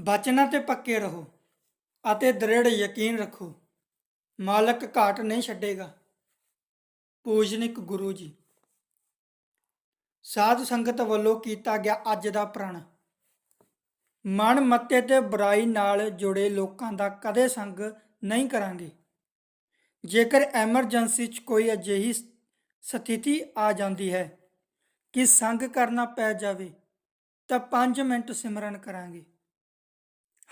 ਬਚਨਾਂ ਤੇ ਪੱਕੇ ਰਹੋ ਅਤੇ ਦ੍ਰਿੜ ਯਕੀਨ ਰੱਖੋ। ਮਾਲਕ ਘਾਟ ਨਹੀਂ ਛੱਡੇਗਾ। ਪੂਜਨਿਕ ਗੁਰੂ ਜੀ, ਸਾਧ ਸੰਗਤ ਵੱਲੋਂ ਕੀਤਾ ਗਿਆ ਅੱਜ ਦਾ ਪ੍ਰਣ। ਮਨ ਮੱਤੇ ਤੇ ਬੁਰਾਈ ਨਾਲ ਜੁੜੇ ਲੋਕਾਂ ਦਾ ਕਦੇ ਸੰਗ ਨਹੀਂ ਕਰਾਂਗੇ। ਜੇਕਰ ਐਮਰਜੈਂਸੀ 'ਚ ਕੋਈ ਅਜਿਹੀ ਸਥਿਤੀ ਆ ਜਾਂਦੀ ਹੈ ਕਿ ਸੰਗ ਕਰਨਾ ਪੈ ਜਾਵੇ, ਤਾਂ 5 ਮਿੰਟ ਸਿਮਰਨ ਕਰਾਂਗੇ।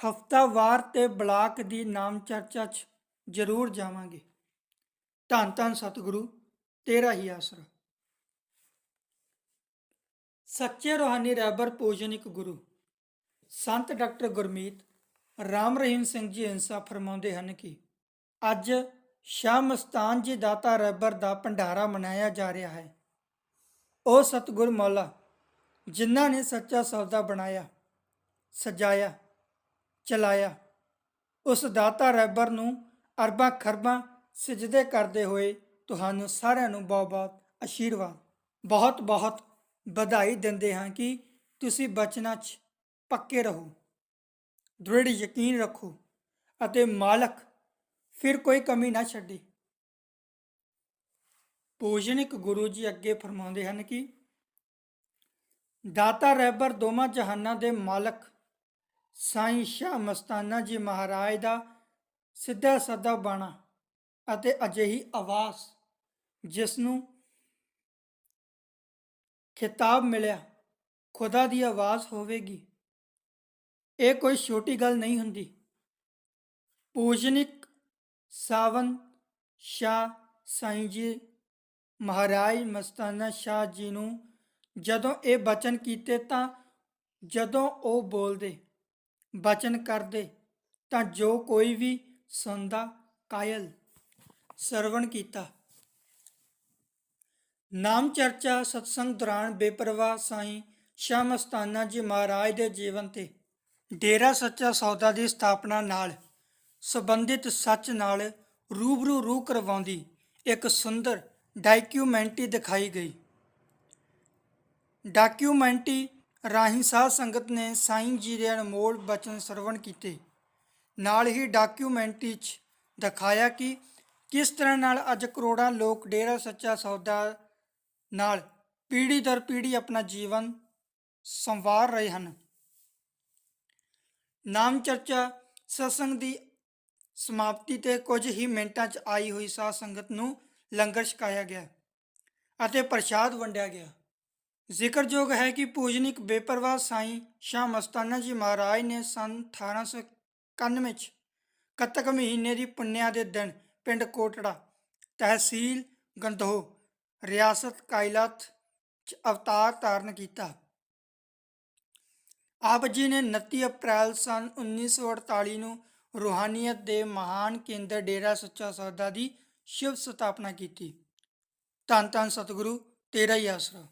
ਹਫਤਾਵਾਰ ਤੇ ਬਲਾਕ ਦੀ ਨਾਮ ਚਰਚਾ 'ਚ ਜ਼ਰੂਰ ਜਾਵਾਂਗੇ। ਧੰਨ ਧੰਨ ਸਤਿਗੁਰੂ, ਤੇਰਾ ਹੀ ਆਸਰਾ। ਸੱਚੇ ਰੋਹਾਨੀ ਰਹਿਬਰ ਪੂਜਨਿਕ ਗੁਰੂ, ਸੰਤ ਡਾਕਟਰ ਗੁਰਮੀਤ ਰਾਮ ਰਹੀਮ ਸਿੰਘ ਜੀ ਇੰਸਾ ਫਰਮਾਉਂਦੇ ਹਨ ਕਿ ਅੱਜ ਸ਼ਾਹ ਮਸਤਾਨ ਜੀ ਦਾਤਾ ਰਹਿਬਰ ਦਾ ਭੰਡਾਰਾ ਮਨਾਇਆ ਜਾ ਰਿਹਾ ਹੈ। ਉਹ ਸਤਿਗੁਰ ਮੌਲਾ, ਜਿਨ੍ਹਾਂ ਨੇ ਸੱਚਾ ਸੌਦਾ ਬਣਾਇਆ, ਸਜਾਇਆ ਚਲਾਇਆ। ਉਸ ਦਾਤਾ ਰਹਿਬਰ ਨੂੰ ਅਰਬਾਂ ਖਰਬਾਂ ਸਜਦੇ ਕਰਦੇ ਹੋਏ ਤੁਹਾਨੂੰ ਸਾਰਿਆਂ ਨੂੰ ਬਹੁਤ-ਬਹੁਤ ਅਸ਼ੀਰਵਾਦ। ਬਹੁਤ-ਬਹੁਤ ਵਧਾਈ ਦਿੰਦੇ ਹਾਂ ਕਿ ਤੁਸੀਂ ਬਚਨਾਂ 'ਚ ਪੱਕੇ ਰਹੋ। ਦ੍ਰਿੜ ਯਕੀਨ ਰੱਖੋ ਅਤੇ ਮਾਲਕ ਫਿਰ ਕੋਈ ਕਮੀ ਨਾ ਛੱਡੇ। ਪੂਜਨਿਕ ਗੁਰੂ ਜੀ ਅੱਗੇ ਫਰਮਾਉਂਦੇ ਹਨ ਕਿ ਦਾਤਾ ਰਹਿਬਰ ਦੋਵਾਂ ਜਹਾਨਾਂ ਦੇ ਮਾਲਕ ਸਾਈਂ ਸ਼ਾਹ ਮਸਤਾਨਾ ਜੀ ਮਹਾਰਾਜ ਦਾ ਸਿੱਧਾ ਸਦਾ ਬਾਣਾ ਅਤੇ ਅਜਿਹੀ ਆਵਾਜ਼ ਜਿਸ ਨੂੰ ਖਿਤਾਬ ਮਿਲਿਆ, ਖੁਦਾ ਦੀ ਆਵਾਜ਼ ਹੋਵੇਗੀ। ਇਹ ਕੋਈ ਛੋਟੀ ਗੱਲ ਨਹੀਂ ਹੁੰਦੀ। ਪੂਜਨਿਕ ਸਾਵਨ ਸ਼ਾਹ ਸਾਈਂ ਜੀ ਮਹਾਰਾਜ ਮਸਤਾਨਾ ਸ਼ਾਹ ਜੀ ਨੂੰ ਜਦੋਂ ਇਹ ਬਚਨ ਕੀਤੇ ਤਾਂ ਜਦੋਂ ਉਹ ਬੋਲਦੇ ਬਚਨ ਕਰਦੇ ਤਾਂ ਜੋ ਕੋਈ ਵੀ ਸੁਣਦਾ ਕਾਇਲ ਸਰਵਣ ਕੀਤਾ। ਨਾਮ ਚਰਚਾ ਸਤਸੰਗ ਦੌਰਾਨ ਬੇਪਰਵਾਹ ਸਾਈਂ ਸ਼ਾਹ ਮਸਤਾਨਾ ਜੀ ਮਹਾਰਾਜ ਦੇ ਜੀਵਨ ਤੇ ਡੇਰਾ ਸੱਚਾ ਸੌਦਾ ਦੀ ਸਥਾਪਨਾ ਨਾਲ ਸੰਬੰਧਿਤ ਸੱਚ ਨਾਲ ਰੂਬਰੂ ਰੂ ਕਰਵਾਉਂਦੀ ਇੱਕ ਸੁੰਦਰ ਡਾਕੂਮੈਂਟਰੀ ਦਿਖਾਈ ਗਈ। ਡਾਕੂਮੈਂਟਰੀ ਰਾਹੀਂ ਸਾਧ ਸੰਗਤ ਨੇ ਸਾਈਂ ਜੀ ਦੇ ਅਨਮੋਲ ਬਚਨ ਸਰਵਣ ਕੀਤੇ। ਨਾਲ ਹੀ ਡਾਕੂਮੈਂਟਰੀ 'ਚ ਦਿਖਾਇਆ ਕਿ ਕਿਸ ਤਰ੍ਹਾਂ ਨਾਲ ਅੱਜ ਕਰੋੜਾਂ ਲੋਕ, ਡੇਰਾ ਸੱਚਾ ਸੌਦਾ ਨਾਲ ਪੀੜ੍ਹੀ ਦਰ ਪੀੜ੍ਹੀ ਆਪਣਾ ਜੀਵਨ ਸੰਵਾਰ ਰਹੇ ਹਨ। ਨਾਮ ਚਰਚਾ ਸਤਸੰਗ ਦੀ ਸਮਾਪਤੀ ਤੇ ਕੁਝ ਹੀ ਮਿੰਟਾਂ 'ਚ ਆਈ ਹੋਈ ਸਾਧ ਸੰਗਤ ਨੂੰ ਲੰਗਰ ਛਕਾਇਆ ਗਿਆ ਅਤੇ ਪ੍ਰਸ਼ਾਦ ਵੰਡਿਆ ਗਿਆ। ਜ਼ਿਕਰਯੋਗ ਹੈ ਕਿ ਪੂਜਨਿਕ ਬੇਪਰਵਾਹ ਸਾਈਂ ਸ਼ਾਹ ਮਸਤਾਨਾ ਜੀ ਮਹਾਰਾਜ ਨੇ ਸੰਨ 1891 ਚ ਕੱਤਕ ਮਹੀਨੇ ਦੀ ਪੁੰਨਿਆ ਦੇ ਦਿਨ ਪਿੰਡ ਕੋਟੜਾ ਤਹਿਸੀਲ ਗੰਧੋ ਰਿਆਸਤ ਕਾਇਲਾਤ ਚ ਅਵਤਾਰ ਧਾਰਨ ਕੀਤਾ। ਆਪ ਜੀ ਨੇ 29 ਅਪ੍ਰੈਲ ਸਨ 1948 ਨੂੰ ਰੂਹਾਨੀਅਤ ਦੇ ਮਹਾਨ ਕੇਂਦਰ ਡੇਰਾ ਸੱਚਾ ਸੌਦਾ ਦੀ ਸ਼ਿਵ ਸਥਾਪਨਾ ਕੀਤੀ। ਧੰਨ ਧੰਨ ਸਤਿਗੁਰੂ, ਤੇਰਾ ਹੀ ਆਸਰਾ।